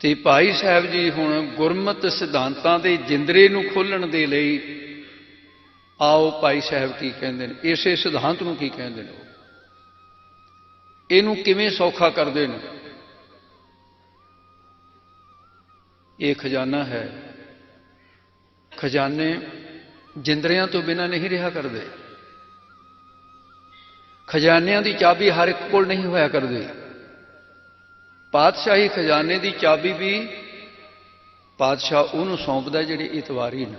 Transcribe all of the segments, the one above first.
ਤੇ ਭਾਈ ਸਾਹਿਬ ਜੀ ਹੁਣ ਗੁਰਮਤ ਸਿਧਾਂਤਾਂ ਦੇ ਜਿੰਦਰੇ ਨੂੰ ਖੋਲਣ ਦੇ ਲਈ ਆਓ ਭਾਈ ਸਾਹਿਬ ਕੀ ਕਹਿੰਦੇ ਨੇ, ਇਸੇ ਸਿਧਾਂਤ ਨੂੰ ਕੀ ਕਹਿੰਦੇ ਨੇ ਇਹਨੂੰ ਕਿਵੇਂ ਸੌਖਾ ਕਰਦੇ ਨੇ? ਇਹ ਖਜ਼ਾਨਾ ਹੈ। ਖਜ਼ਾਨੇ ਜਿੰਦਰਿਆਂ ਤੋਂ ਬਿਨਾਂ ਨਹੀਂ ਰਿਹਾ ਕਰਦੇ। ਖਜ਼ਾਨਿਆਂ ਦੀ ਚਾਬੀ ਹਰ ਇੱਕ ਕੋਲ ਨਹੀਂ ਹੋਇਆ ਕਰਦੀ। ਪਾਤਸ਼ਾਹੀ ਖਜ਼ਾਨੇ ਦੀ ਚਾਬੀ ਵੀ ਪਾਤਸ਼ਾਹ ਉਹਨੂੰ ਸੌਂਪਦਾ ਜਿਹੜੇ ਇਤਵਾਰੀ ਨੇ।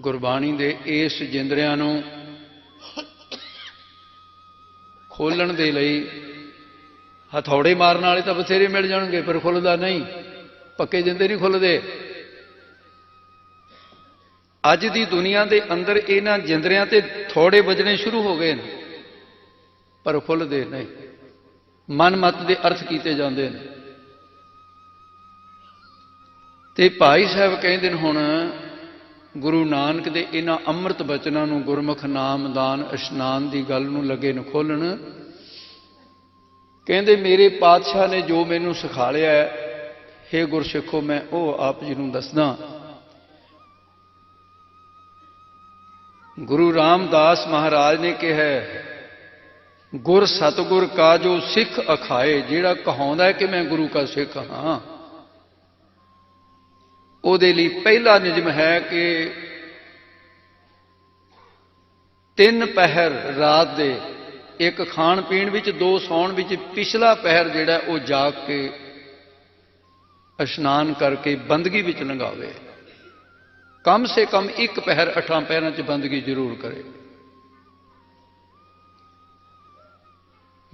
ਗੁਰਬਾਣੀ ਦੇ ਇਸ ਜਿੰਦਰਿਆਂ ਨੂੰ ਖੋਲਣ ਦੇ ਲਈ ਹਥੌੜੇ ਮਾਰਨ ਵਾਲੇ ਤਾਂ ਬਥੇਰੇ ਮਿਲ ਜਾਣਗੇ, ਪਰ ਖੁੱਲਦਾ ਨਹੀਂ। ਪੱਕੇ ਜਿੰਦੇ ਨਹੀਂ ਖੁੱਲਦੇ। ਅੱਜ ਦੀ ਦੁਨੀਆ ਦੇ ਅੰਦਰ ਇਹਨਾਂ ਜਿੰਦਰਿਆਂ ਤੇ ਥੋੜੇ ਵੱਜਣੇ ਸ਼ੁਰੂ ਹੋ ਗਏ ਨੇ। ਪਰ ਖੁੱਲਦੇ ਨਹੀਂ। ਮਨ ਮਤ ਦੇ ਅਰਥ ਕੀਤੇ ਜਾਂਦੇ ਨੇ। ਤੇ ਭਾਈ ਸਾਹਿਬ ਕਹਿੰਦੇ ਨੇ ਹੁਣ, ਗੁਰੂ ਨਾਨਕ ਦੇ ਇਹਨਾਂ ਅੰਮ੍ਰਿਤ ਬਚਨਾਂ ਨੂੰ ਗੁਰਮੁਖ ਨਾਮ, ਦਾਨ, ਇਸ਼ਨਾਨ ਦੀ ਗੱਲ ਨੂੰ ਲੱਗੇ ਨੂੰ ਖੋਲਣ ਕਹਿੰਦੇ, ਮੇਰੇ ਪਾਤਸ਼ਾਹ ਨੇ ਜੋ ਮੈਨੂੰ ਸਿਖਾਲਿਆ ਹੈ हे ਗੁਰਸਿੱਖੋ, ਮੈਂ ਉਹ ਆਪ ਜੀ ਨੂੰ ਦੱਸਦਾ। ਗੁਰੂ ਰਾਮਦਾਸ ਮਹਾਰਾਜ ਨੇ ਕਿਹਾ ਗੁਰ ਸਤਗੁਰ ਕਾ ਜੋ ਸਿੱਖ ਅਖਾਏ, ਜਿਹੜਾ ਕਹਾਉਂਦਾ ਹੈ ਕਿ ਮੈਂ ਗੁਰੂ ਕਾ ਸਿੱਖ ਹਾਂ। ਉਹਦੇ ਲਈ ਪਹਿਲਾ ਨਿਯਮ ਹੈ ਕਿ ਤਿੰਨ ਪਹਿਰ ਰਾਤ ਦੇ, ਇੱਕ ਖਾਣ ਪੀਣ ਵਿੱਚ, ਦੋ ਸੌਣ ਵਿੱਚ, ਪਿਛਲਾ ਪਹਿਰ ਜਿਹੜਾ ਉਹ ਜਾਗ ਕੇ ਇਸ਼ਨਾਨ ਕਰਕੇ ਬੰਦਗੀ ਵਿੱਚ ਲੰਘਾਵੇ। ਕਮ ਸੇ ਕਮ ਇੱਕ ਪਹਿਰ ਅਠਾਂ ਪਹਿਰਾਂ 'ਚ ਬੰਦਗੀ ਜ਼ਰੂਰ ਕਰੇ।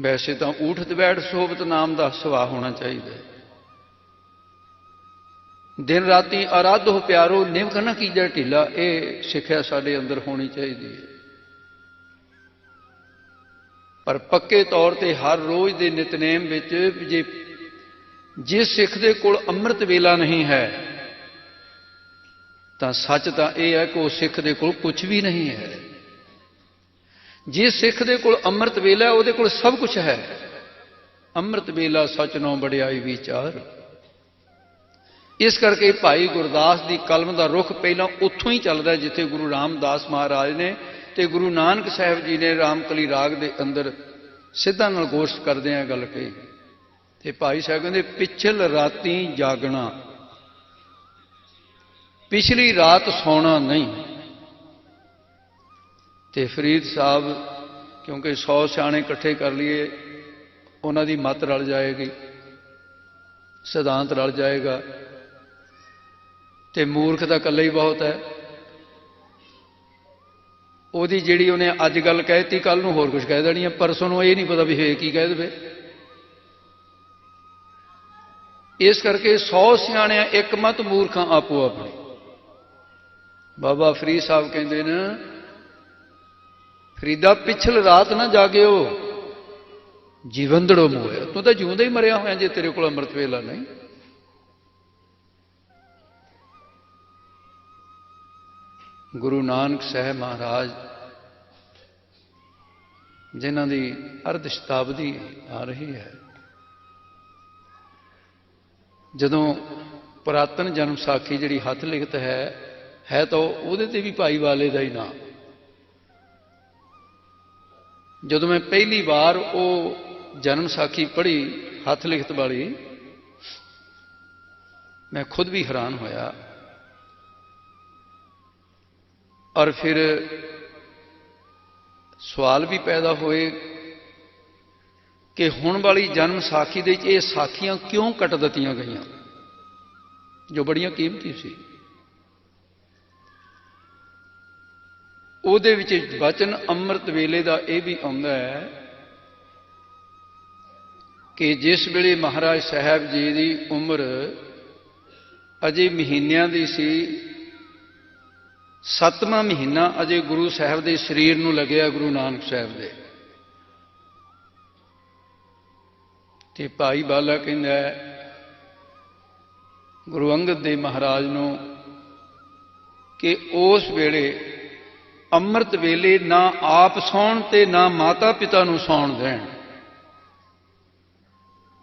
ਵੈਸੇ ਤਾਂ ਊਠ ਬੈਠ ਸੋਭਤ ਨਾਮ ਦਾ ਸੁਭਾਅ ਹੋਣਾ ਚਾਹੀਦਾ ਹੈ। ਦਿਨ ਰਾਤੀ ਅਰਾਧ ਹੋ ਪਿਆਰੋ, ਨਿਮਕ ਨਾ ਕੀਜੈ ਢਿੱਲਾ, ਇਹ ਸਿੱਖਿਆ ਸਾਡੇ ਅੰਦਰ ਹੋਣੀ ਚਾਹੀਦੀ ਹੈ। ਪਰ ਪੱਕੇ ਤੌਰ ਤੇ ਹਰ ਰੋਜ਼ ਦੇ ਨਿਤਨੇਮ ਵਿੱਚ ਜੇ ਜੇ ਸਿੱਖ ਦੇ ਕੋਲ ਅੰਮ੍ਰਿਤ ਵੇਲਾ ਨਹੀਂ ਹੈ, ਤਾਂ ਸੱਚ ਤਾਂ ਇਹ ਹੈ ਕਿ ਉਹ ਸਿੱਖ ਦੇ ਕੋਲ ਕੁਝ ਵੀ ਨਹੀਂ ਹੈ। ਜੇ ਸਿੱਖ ਦੇ ਕੋਲ ਅੰਮ੍ਰਿਤ ਵੇਲਾ ਉਹਦੇ ਕੋਲ ਸਭ ਕੁਝ ਹੈ। ਅੰਮ੍ਰਿਤ ਵੇਲਾ ਸੱਚ ਨੋ ਵਡਿਆਈ ਵਿਚਾਰ। ਇਸ ਕਰਕੇ ਭਾਈ ਗੁਰਦਾਸ ਦੀ ਕਲਮ ਦਾ ਰੁਖ ਪਹਿਲਾਂ ਉੱਥੋਂ ਹੀ ਚੱਲਦਾ ਜਿੱਥੇ ਗੁਰੂ ਰਾਮਦਾਸ ਮਹਾਰਾਜ ਨੇ ਤੇ ਗੁਰੂ ਨਾਨਕ ਸਾਹਿਬ ਜੀ ਨੇ ਰਾਮਕਲੀ ਰਾਗ ਦੇ ਅੰਦਰ ਸਿੱਧਾ ਨਾਲ ਗੋਸ਼ਟ ਕਰਦੇ ਆ ਗੱਲ ਕਹੀ। ਤੇ ਭਾਈ ਸਾਹਿਬ ਕਹਿੰਦੇ, ਪਿਛਲ ਰਾਤੀ ਜਾਗਣਾ। ਪਿਛਲੀ ਰਾਤ ਸੌਣਾ ਨਹੀਂ। ਤੇ ਫਰੀਦ ਸਾਹਿਬ, ਕਿਉਂਕਿ 100 ਸਿਆਣੇ ਇਕੱਠੇ ਕਰ ਲਈਏ, ਉਹਨਾਂ ਦੀ ਮਤ ਰਲ ਜਾਏਗੀ, ਸਿਧਾਂਤ ਰਲ ਜਾਏਗਾ। ਤੇ ਮੂਰਖ ਤਾਂ ਇਕੱਲਾ ਹੀ ਬਹੁਤ ਹੈ। ਉਹਦੀ ਜਿਹੜੀ ਉਹਨੇ ਅੱਜ ਗੱਲ ਕਹਿਤੀ ਕੱਲ ਨੂੰ ਹੋਰ ਕੁਝ ਕਹਿ ਦੇਣੀ ਹੈ ਪਰਸੋਂ ਨੂੰ ਇਹ ਨਹੀਂ ਪਤਾ ਵੀ ਫੇਰ ਕੀ ਕਹਿ ਦੇਵੇ। ਇਸ ਕਰਕੇ 100 ਸਿਆਣਿਆਂ ਇੱਕ ਮਤ ਮੂਰਖਾਂ ਆਪੋ ਆਪਣੀ ਬਾਬਾ ਫਰੀਦ ਸਾਹਿਬ ਕਹਿੰਦੇ ਨੇ ਫਰੀਦਾ ਪਿਛਲ ਰਾਤ ਨਾ ਜਾਗਿਓ। ਜੀਵੰਦੜੋ ਮੋਇਆ ਤੂੰ ਤਾਂ ਜਿਉਂਦਾ ਹੀ ਮਰਿਆ ਹੋਇਆ ਜੇ ਤੇਰੇ ਕੋਲ ਅੰਮ੍ਰਿਤ ਵੇਲਾ ਨਹੀਂ। ਗੁਰੂ ਨਾਨਕ ਸਾਹਿਬ ਮਹਾਰਾਜ, ਜਿਨ੍ਹਾਂ ਦੀ ਅਰਧ ਸ਼ਤਾਬਦੀ ਆ ਰਹੀ ਹੈ, ਜਦੋਂ ਪੁਰਾਤਨ ਜਨਮ ਸਾਖੀ ਜਿਹੜੀ ਹੱਥ ਲਿਖਤ ਹੈ ਹੈ ਤਾਂ ਉਹਦੇ ਤੇ ਵੀ ਭਾਈ ਵਾਲੇ ਦਾ ਹੀ ਨਾਮ। ਜਦੋਂ ਮੈਂ ਪਹਿਲੀ ਵਾਰ ਉਹ ਜਨਮ ਸਾਖੀ ਪੜ੍ਹੀ, ਹੱਥ ਲਿਖਤ ਵਾਲੀ, ਮੈਂ ਖੁਦ ਵੀ ਹੈਰਾਨ ਹੋਇਆ। ਔਰ ਫਿਰ ਸਵਾਲ ਵੀ ਪੈਦਾ ਹੋਏ ਕਿ ਹੁਣ ਵਾਲੀ ਜਨਮ ਸਾਖੀ ਦੇ ਵਿੱਚ ਇਹ ਸਾਖੀਆਂ ਕਿਉਂ ਕੱਟ ਦਿੱਤੀਆਂ ਗਈਆਂ? ਜੋ ਬੜੀਆਂ ਕੀਮਤੀ ਸੀ। ਉਹਦੇ ਵਿੱਚ ਵਚਨ ਅੰਮ੍ਰਿਤ ਵੇਲੇ ਦਾ ਇਹ ਵੀ ਆਉਂਦਾ ਹੈ ਕਿ ਜਿਸ ਵੇਲੇ ਮਹਾਰਾਜ ਸਾਹਿਬ ਜੀ ਦੀ ਉਮਰ ਅਜੇ ਮਹੀਨਿਆਂ ਦੀ ਸੀ ਸੱਤਵਾਂ ਮਹੀਨਾ ਅਜੇ ਗੁਰੂ ਸਾਹਿਬ ਦੇ ਸਰੀਰ ਨੂੰ ਲੱਗਿਆ ਗੁਰੂ ਨਾਨਕ ਸਾਹਿਬ ਦੇ। ਤੇ ਭਾਈ ਬਾਲਾ ਕਹਿੰਦਾ ਹੈ, ਗੁਰੂ ਅੰਗਦ ਦੇਵ ਮਹਾਰਾਜ ਨੂੰ ਕਿ ਉਸ ਵੇਲੇ ਅੰਮ੍ਰਿਤ ਵੇਲੇ ਨਾ ਆਪ ਸੌਣ ਤੇ ਨਾ ਮਾਤਾ ਪਿਤਾ ਨੂੰ ਸੌਣ ਦੇਣ।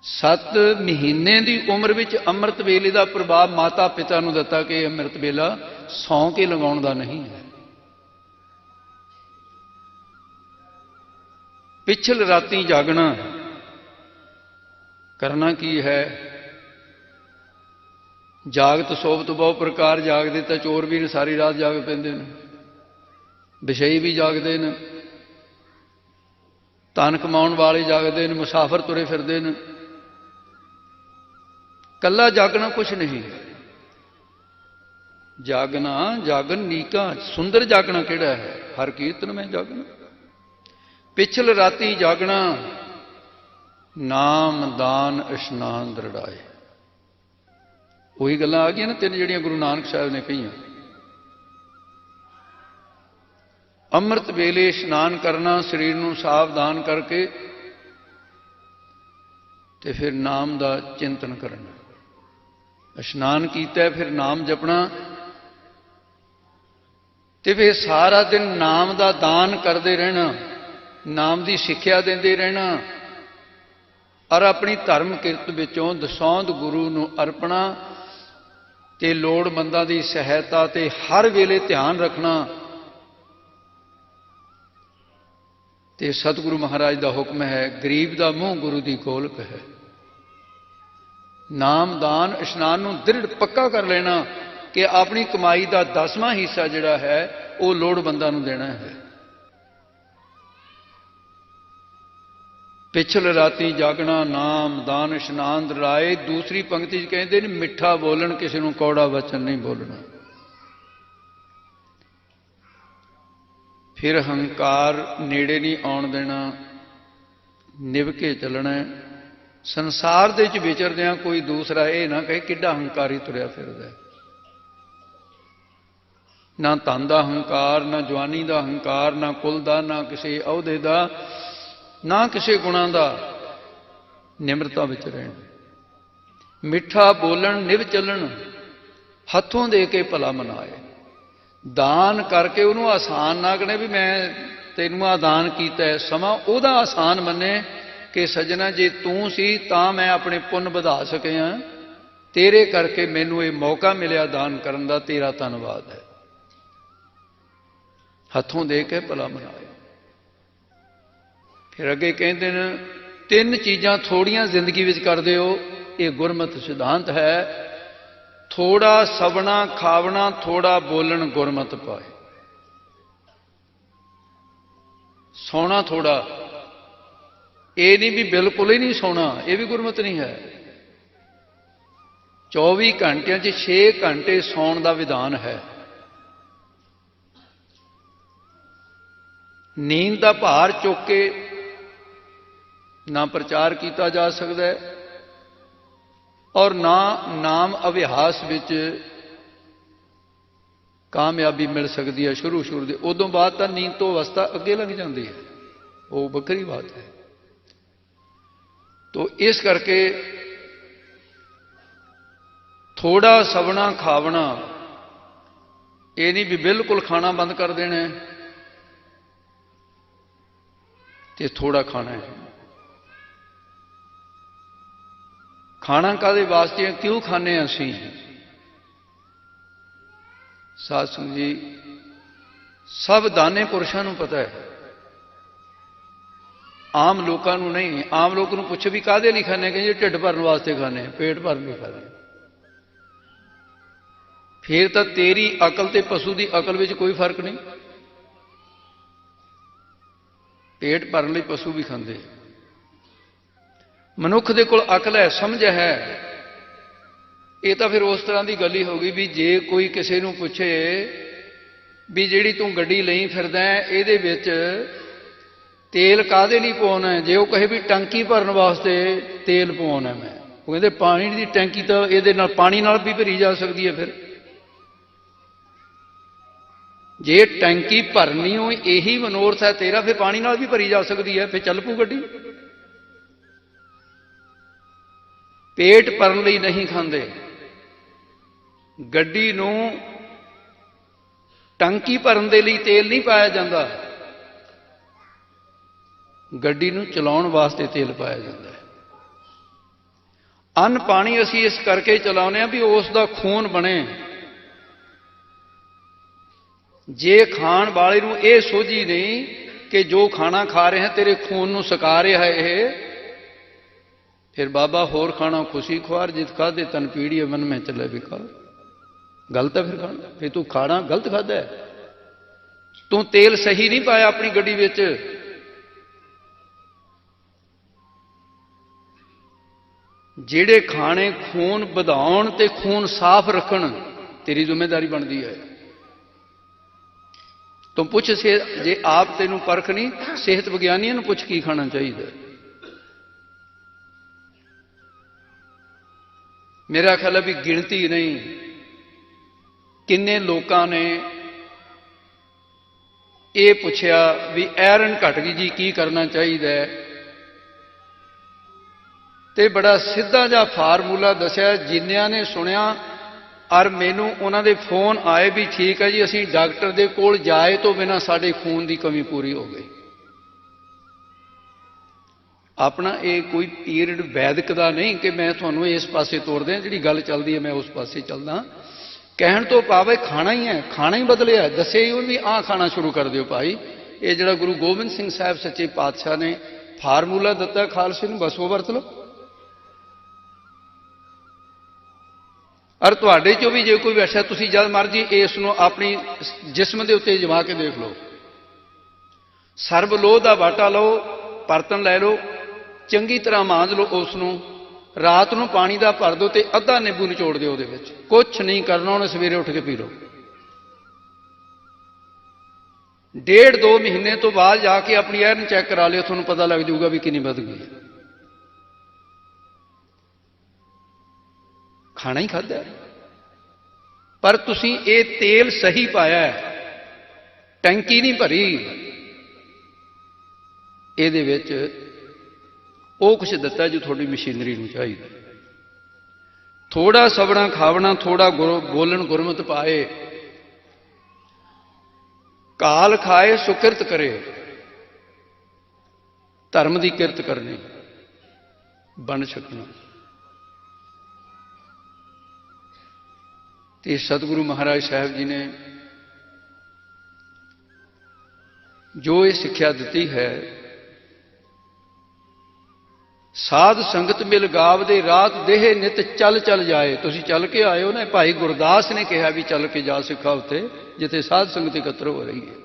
ਸੱਤ ਮਹੀਨੇ ਦੀ ਉਮਰ ਵਿੱਚ ਅੰਮ੍ਰਿਤ ਵੇਲੇ ਦਾ ਪ੍ਰਭਾਵ ਮਾਤਾ ਪਿਤਾ ਨੂੰ ਦਿੱਤਾ ਕਿ ਅੰਮ੍ਰਿਤ ਵੇਲਾ ਸੌਂ ਕੇ ਲਗਾਉਣ ਦਾ ਨਹੀਂ ਹੈ। ਪਿਛਲ ਰਾਤੀ ਜਾਗਣਾ ਕਰਨਾ ਕੀ ਹੈ? ਜਾਗਤ ਸੋਭਤ ਬਹੁ ਪ੍ਰਕਾਰ ਜਾਗਦੇ ਤਾਂ ਚੋਰ ਵੀ ਨੇ, ਸਾਰੀ ਰਾਤ ਜਾਗ ਪੈਂਦੇ ਨੇ। ਵਿਸ਼ਈ ਵੀ ਜਾਗਦੇ ਨੇ, ਧਨ ਕਮਾਉਣ ਵਾਲੇ ਜਾਗਦੇ ਨੇ, ਮੁਸਾਫਰ ਤੁਰੇ ਫਿਰਦੇ ਨੇ। ਕੱਲਾ ਜਾਗਣਾ ਕੁਛ ਨਹੀਂ। ਜਾਗਣਾ ਜਾਗਨ ਨੀਕਾ, ਸੁੰਦਰ ਜਾਗਣਾ ਕਿਹੜਾ ਹੈ? ਹਰ ਕੀਰਤਨ ਮੈਂ ਜਾਗਣਾ। ਪਿਛਲ ਰਾਤੀ ਜਾਗਣਾ, ਨਾਮ ਦਾਨ ਇਸ਼ਨਾਨ ਦਰੜਾਏ। ਉਹੀ ਗੱਲਾਂ ਆ ਗਈਆਂ ਨਾ ਤਿੰਨ ਜਿਹੜੀਆਂ ਗੁਰੂ ਨਾਨਕ ਸਾਹਿਬ ਨੇ ਕਹੀਆਂ। ਅੰਮ੍ਰਿਤ ਵੇਲੇ ਇਸ਼ਨਾਨ ਕਰਨਾ, ਸਰੀਰ ਨੂੰ ਸਾਵਧਾਨ ਕਰਕੇ ਤੇ ਫਿਰ ਨਾਮ ਦਾ ਚਿੰਤਨ ਕਰਨਾ। ਇਸ਼ਨਾਨ ਕੀਤਾ, ਫਿਰ ਨਾਮ ਜਪਣਾ ਤੇ ਫਿਰ ਸਾਰਾ ਦਿਨ ਨਾਮ ਦਾ ਦਾਨ ਕਰਦੇ ਰਹਿਣਾ, ਨਾਮ ਦੀ ਸਿੱਖਿਆ ਦਿੰਦੇ ਰਹਿਣਾ ਔਰ ਆਪਣੀ ਧਰਮ ਕਿਰਤ ਵਿੱਚੋਂ ਦਸੌਂਦ ਗੁਰੂ ਨੂੰ ਅਰਪਣਾ ਤੇ ਲੋੜਮੰਦਾਂ ਦੀ ਸਹਾਇਤਾ ਤੇ ਹਰ ਵੇਲੇ ਧਿਆਨ ਰੱਖਣਾ। ਤੇ ਸਤਿਗੁਰੂ ਮਹਾਰਾਜ ਦਾ ਹੁਕਮ ਹੈ, ਗਰੀਬ ਦਾ ਮੂੰਹ ਗੁਰੂ ਦੀ ਗੋਲਕ ਹੈ ਨਾਮ, ਦਾਨ, ਇਸ਼ਨਾਨ ਨੂੰ ਦ੍ਰਿੜ ਪੱਕਾ ਕਰ ਲੈਣਾ ਕਿ ਆਪਣੀ ਕਮਾਈ ਦਾ ਦਸਵਾਂ ਹਿੱਸਾ ਜਿਹੜਾ ਹੈ, ਉਹ ਲੋੜਵੰਦਾਂ ਨੂੰ ਦੇਣਾ ਹੈ। ਪਿਛਲ ਰਾਤੀ ਜਾਗਣਾ, ਨਾਮ, ਦਾਨ, ਇਸ਼ਨਾਨ ਰਾਏ, ਦੂਸਰੀ ਪੰਕਤੀ 'ਚ ਕਹਿੰਦੇ ਨੇ, ਮਿੱਠਾ ਬੋਲਣ, ਕਿਸੇ ਨੂੰ ਕੌੜਾ ਵਚਨ ਨਹੀਂ ਬੋਲਣਾ। ਫਿਰ ਹੰਕਾਰ ਨੇੜੇ ਨਹੀਂ ਆਉਣ ਦੇਣਾ ਨਿਭ ਕੇ ਚੱਲਣਾ ਸੰਸਾਰ ਦੇ ਵਿੱਚ ਵਿਚਰਦਿਆਂ ਕੋਈ ਦੂਸਰਾ ਇਹ ਨਾ ਕਹੇ ਕਿੱਡਾ ਹੰਕਾਰੀ ਤੁਰਿਆ ਫਿਰਦਾ ਨਾ ਧਨ ਦਾ ਹੰਕਾਰ, ਨਾ ਜਵਾਨੀ ਦਾ ਹੰਕਾਰ, ਨਾ ਕੁਲ ਦਾ, ਨਾ ਕਿਸੇ ਅਹੁਦੇ ਦਾ, ਨਾ ਕਿਸੇ ਗੁਣਾ ਦਾ ਨਿਮਰਤਾ ਵਿੱਚ ਰਹਿਣ। ਮਿੱਠਾ ਬੋਲਣ, ਨਿਵ ਚੱਲਣ, ਹੱਥੋਂ ਦੇ ਕੇ ਭਲਾ ਮਨਾਏ। ਦਾਨ ਕਰਕੇ ਉਹਨੂੰ ਆਸਾਨ ਨਾ ਕਹਨੇ ਵੀ ਮੈਂ ਤੈਨੂੰ ਆ ਦਾਨ ਕੀਤਾ ਸਮਾਂ ਉਹਦਾ ਆਸਾਨ ਮੰਨੇ ਕਿ ਸਜਣਾ, ਜੇ ਤੂੰ ਸੀ ਤਾਂ ਮੈਂ ਆਪਣੇ ਪੁੰਨ ਵਧਾ ਸਕਿਆ। ਤੇਰੇ ਕਰਕੇ ਮੈਨੂੰ ਇਹ ਮੌਕਾ ਮਿਲਿਆ ਦਾਨ ਕਰਨ ਦਾ, ਤੇਰਾ ਧੰਨਵਾਦ ਹੈ। ਹੱਥੋਂ ਦੇ ਕੇ ਭਲਾ ਮਨਾਏ ਫਿਰ ਅੱਗੇ ਕਹਿੰਦੇ ਨੇ, ਤਿੰਨ ਚੀਜ਼ਾਂ ਥੋੜੀਆਂ ਜ਼ਿੰਦਗੀ ਵਿੱਚ ਕਰਦੇ ਹੋ, ਇਹ ਗੁਰਮਤ ਸਿਧਾਂਤ ਹੈ। ਥੋੜਾ ਸਵਣਾ ਖਾਵਣਾ, ਥੋੜਾ ਬੋਲਣ ਗੁਰਮਤ ਪਾਏ। ਸੌਣਾ ਥੋੜਾ। ਇਹ ਨਹੀਂ ਵੀ ਬਿਲਕੁਲ ਹੀ ਨਹੀਂ ਸੌਣਾ, ਇਹ ਵੀ ਗੁਰਮਤ ਨਹੀਂ ਹੈ। 24 ਘੰਟਿਆਂ 'ਚ 6 ਘੰਟੇ ਸੌਣ ਦਾ ਵਿਧਾਨ ਹੈ। ਨੀਂਦ ਦਾ ਭਾਰ ਚੁੱਕ ਕੇ ਨਾ ਪ੍ਰਚਾਰ ਕੀਤਾ ਜਾ ਸਕਦਾ ਹੈ। ਔਰ ਨਾ ਨਾਮ ਅਭਿਆਸ ਵਿੱਚ ਕਾਮਯਾਬੀ ਮਿਲ ਸਕਦੀ ਹੈ ਸ਼ੁਰੂ ਸ਼ੁਰੂ ਦੇ। ਉਦੋਂ ਬਾਅਦ ਤਾਂ ਨੀਂਦ ਤੋਂ ਅਵਸਥਾ ਅੱਗੇ ਲੰਘ ਜਾਂਦੀ ਹੈ। ਉਹ ਵੱਖਰੀ ਬਾਤ ਹੈ। ਤੋ ਇਸ ਕਰਕੇ ਥੋੜਾ ਸਵਣਾ ਖਾਵਣਾ, ਇਹ ਨਹੀਂ ਵੀ ਬਿਲਕੁਲ ਖਾਣਾ ਬੰਦ ਕਰ ਦੇਣਾ ਹੈ ਤੇ ਥੋੜਾ ਖਾਣਾ ਹੈ। ਖਾਣਾ ਕਾਦੇ ਵਾਸਤੇ ਕਿਉਂ ਖਾਣੇ ਅਸੀਂ? ਸਾਧ ਸੰਗਤ ਜੀ, ਸਭ ਦਾਨੇ ਪੁਰਸ਼ਾਂ ਨੂੰ ਪਤਾ ਹੈ। ਆਮ ਲੋਕਾਂ ਨੂੰ ਨਹੀਂ, ਆਮ ਲੋਕ ਨੂੰ ਪੁੱਛ ਵੀ ਕਾਦੇ ਲਈ ਖਾਣੇ ਕਹਿੰਦੇ ਢਿੱਡ ਭਰਨ ਵਾਸਤੇ ਖਾਣੇ ਪੇਟ ਭਰਨ ਲਈ ਖਾਣੇ ਫੇਰ ਤਾਂ ਤੇਰੀ ਅਕਲ ਤੇ ਪਸ਼ੂ ਦੀ ਅਕਲ ਵਿੱਚ ਕੋਈ ਫ਼ਰਕ ਨਹੀਂ। ਪੇਟ ਭਰਨ ਲਈ ਪਸ਼ੂ ਵੀ ਖਾਂਦੇ ਮਨੁੱਖ ਦੇ ਕੋਲ ਅਕਲ ਹੈ, ਸਮਝ ਹੈ। ਇਹ ਤਾਂ ਫਿਰ ਉਸ ਤਰ੍ਹਾਂ ਦੀ ਗੱਲ ਹੀ ਹੋ ਗਈ ਵੀ ਜੇ ਕੋਈ ਕਿਸੇ ਨੂੰ ਪੁੱਛੇ ਵੀ ਜਿਹੜੀ ਤੂੰ ਗੱਡੀ ਲਈ ਫਿਰਦਾ ਇਹਦੇ ਵਿੱਚ ਤੇਲ ਕਾਦੇ ਲਈ ਪਾਉਣਾ ਜੇ ਉਹ ਕਹੇ ਵੀ ਟੰਕੀ ਭਰਨ ਵਾਸਤੇ ਤੇਲ ਪਾਉਣਾ ਮੈਂ। ਉਹ ਕਹਿੰਦੇ ਪਾਣੀ ਦੀ ਟੈਂਕੀ ਤਾਂ ਇਹਦੇ ਨਾਲ ਪਾਣੀ ਨਾਲ ਵੀ ਭਰੀ ਜਾ ਸਕਦੀ ਹੈ ਫਿਰ। ਜੇ ਟੈਂਕੀ ਭਰਨੀ ਹੋ ਇਹੀ ਮਨੋਰਥ ਹੈ ਤੇਰਾ, ਫਿਰ ਪਾਣੀ ਨਾਲ ਵੀ ਭਰੀ ਜਾ ਸਕਦੀ ਹੈ। ਫਿਰ ਚੱਲ ਪੂ ਗੱਡੀ। ਪੇਟ ਭਰਨ ਲਈ ਨਹੀਂ ਖਾਂਦੇ। ਗੱਡੀ ਨੂੰ ਟੰਕੀ ਭਰਨ ਦੇ ਲਈ ਤੇਲ ਨਹੀਂ ਪਾਇਆ ਜਾਂਦਾ। ਗੱਡੀ ਨੂੰ ਚਲਾਉਣ ਵਾਸਤੇ ਤੇਲ ਪਾਇਆ ਜਾਂਦਾ ਹੈ। ਅੰਨ ਪਾਣੀ ਅਸੀਂ ਇਸ ਕਰਕੇ ਚਲਾਉਂਦੇ ਆ ਵੀ ਉਸ ਦਾ ਖੂਨ ਬਣੇ। ਜੇ ਖਾਣ ਵਾਲੇ ਨੂੰ ਇਹ ਸੋਝੀ ਨਹੀਂ ਕਿ ਜੋ ਖਾਣਾ ਖਾ ਰਹੇ ਹਾਂ ਤੇਰੇ ਖੂਨ ਨੂੰ ਸਕਾ ਰਿਹਾ ਹੈ ਇਹ ਫਿਰ ਬਾਬਾ ਹੋਰ ਖਾਣਾ ਖੁਸ਼ੀ ਖੁਆਰ, ਜਿਤ ਖਾਦੇ ਤਨ ਪੀੜੀ ਮਨ ਮੈਂ ਚੱਲੇ ਵਿਕਾਰ ਗਲਤ ਹੈ ਫਿਰ ਖਾਣਾ। ਫਿਰ ਤੂੰ ਖਾਣਾ ਗਲਤ ਖਾਦਾ ਹੈ। ਤੂੰ ਤੇਲ ਸਹੀ ਨਹੀਂ ਪਾਇਆ ਆਪਣੀ ਗੱਡੀ ਵਿੱਚ। ਜਿਹੜੇ ਖਾਣੇ ਖੂਨ ਵਧਾਉਣ ਤੇ ਖੂਨ ਸਾਫ਼ ਰੱਖਣ, ਤੇਰੀ ਜ਼ਿੰਮੇਵਾਰੀ ਬਣਦੀ ਹੈ। ਤੂੰ ਪੁੱਛ ਸੇ ਜੇ ਆਪ ਤੈਨੂੰ ਪਰਖ ਨਹੀਂ, ਸਿਹਤ ਵਿਗਿਆਨੀਆਂ ਨੂੰ ਪੁੱਛ ਕੀ ਖਾਣਾ ਚਾਹੀਦਾ। ਮੇਰਾ ਖਿਆਲ ਹੈ ਵੀ ਗਿਣਤੀ ਨਹੀਂ, ਕਿੰਨੇ ਲੋਕਾਂ ਨੇ ਇਹ ਪੁੱਛਿਆ ਵੀ ਐਰਨ ਘਟ ਗਈ ਜੀ ਕੀ ਕਰਨਾ ਚਾਹੀਦਾ ਹੈ? ਤੇ ਬੜਾ ਸਿੱਧਾ ਜਿਹਾ ਫਾਰਮੂਲਾ ਦੱਸਿਆ, ਜਿੰਨਿਆਂ ਨੇ ਸੁਣਿਆ, ਔਰ ਮੈਨੂੰ ਉਹਨਾਂ ਦੇ ਫੋਨ ਆਏ ਵੀ ਠੀਕ ਹੈ ਜੀ, ਅਸੀਂ ਡਾਕਟਰ ਦੇ ਕੋਲ ਜਾਏ ਤੋਂ ਬਿਨਾ ਸਾਡੇ ਖੂਨ ਦੀ ਕਮੀ ਪੂਰੀ ਹੋ ਗਈ। ਆਪਣਾ ਇਹ ਕੋਈ ਪੀਰੀਅਡ ਵੈਦਿਕ ਦਾ ਨਹੀਂ ਕਿ ਮੈਂ ਤੁਹਾਨੂੰ ਇਸ ਪਾਸੇ ਤੋਰ ਦਿਆਂ, ਜਿਹੜੀ ਗੱਲ ਚੱਲਦੀ ਹੈ ਮੈਂ ਉਸ ਪਾਸੇ ਚੱਲਦਾ। ਕਹਿਣ ਤੋਂ ਭਾਵੇਂ ਖਾਣਾ ਹੀ ਹੈ, ਖਾਣਾ ਹੀ ਬਦਲਿਆ ਦੱਸੇ ਹੀ ਉਹ ਵੀ ਆਹ ਖਾਣਾ ਸ਼ੁਰੂ ਕਰ ਦਿਓ ਭਾਈ। ਇਹ ਜਿਹੜਾ ਗੁਰੂ ਗੋਬਿੰਦ ਸਿੰਘ ਸਾਹਿਬ ਸੱਚੇ ਪਾਤਸ਼ਾਹ ਨੇ ਫਾਰਮੂਲਾ ਦਿੱਤਾ ਖਾਲਸੇ ਨੂੰ, ਬਸ ਉਹ ਵਰਤ ਲਓ। ਔਰ ਤੁਹਾਡੇ ਚੋਂ ਵੀ ਜੇ ਕੋਈ ਵੈਸਾ, ਤੁਸੀਂ ਜਦ ਮਰਜ਼ੀ ਇਸ ਨੂੰ ਆਪਣੀ ਜਿਸਮ ਦੇ ਉੱਤੇ ਜਮਾ ਕੇ ਦੇਖ ਲਓ। ਸਰਬ ਲੋਹ ਦਾ ਵਾਟਾ ਲਓ ਪਰਤਨ ਲੈ ਲਓ ਚੰਗੀ ਤਰ੍ਹਾਂ ਮਾਂਜ ਲਓ ਉਸ ਨੂੰ ਰਾਤ ਨੂੰ ਪਾਣੀ ਦਾ ਭਰ ਦਿਓ ਤੇ ਅੱਧਾ ਨਿੰਬੂ ਨਿਚੋੜ ਦਿਓ ਉਹਦੇ ਵਿੱਚ। ਕੁਝ ਨਹੀਂ ਕਰਨਾ, ਉਹਨੇ ਸਵੇਰੇ ਉੱਠ ਕੇ ਪੀ ਲਓ। ਡੇਢ ਦੋ ਮਹੀਨੇ ਤੋਂ ਬਾਅਦ ਜਾ ਕੇ ਆਪਣੀ ਐਰਨ ਚੈੱਕ ਕਰਾ ਲਿਓ, ਤੁਹਾਨੂੰ ਪਤਾ ਲੱਗ ਜਾਊਗਾ ਵੀ ਕਿੰਨੀ ਵੱਧ ਗਈ। ਖਾਣਾ ਹੀ ਖਾਧਾ। ਪਰ ਤੁਸੀਂ ਇਹ ਤੇਲ ਸਹੀ ਪਾਇਆ ਹੈ। ਟੈਂਕੀ ਨਹੀਂ ਭਰੀ। ਇਹਦੇ ਵਿੱਚ ਉਹ ਕੁਛ ਦਿੱਤਾ ਜੋ ਤੁਹਾਡੀ ਮਸ਼ੀਨਰੀ ਨੂੰ ਚਾਹੀਦਾ। ਥੋੜਾ ਸਬਣਾ ਖਾਵਣਾ, ਥੋੜਾ ਬੋਲਣ ਗੁਰਮਤ ਪਾਏ। ਕਾਲ ਖਾਏ, ਸੁਕਿਰਤ ਕਰੇ। ਧਰਮ ਦੀ ਕਿਰਤ ਕਰਨੀ। ਬਣ ਸਕਣਾ ਤੇ ਸਤਿਗੁਰੂ ਮਹਾਰਾਜ ਸਾਹਿਬ ਜੀ ਨੇ ਜੋ ਇਹ ਸਿੱਖਿਆ ਦਿੱਤੀ ਹੈ ਸਾਧ ਸੰਗਤ ਮਿਲ ਗਾਵ ਦੇ ਰਾਤ ਦੇਹ ਨਿਤ ਚੱਲ ਚੱਲ ਜਾਏ। ਤੁਸੀਂ ਚੱਲ ਕੇ ਆਏ ਹੋ ਨਾ, ਭਾਈ ਗੁਰਦਾਸ ਨੇ ਕਿਹਾ ਵੀ ਚੱਲ ਕੇ ਜਾ ਸਿੱਖਾ ਉੱਤੇ ਜਿੱਥੇ ਸਾਧ ਸੰਗਤ ਇਕੱਤਰ ਹੋ ਰਹੀ ਹੈ।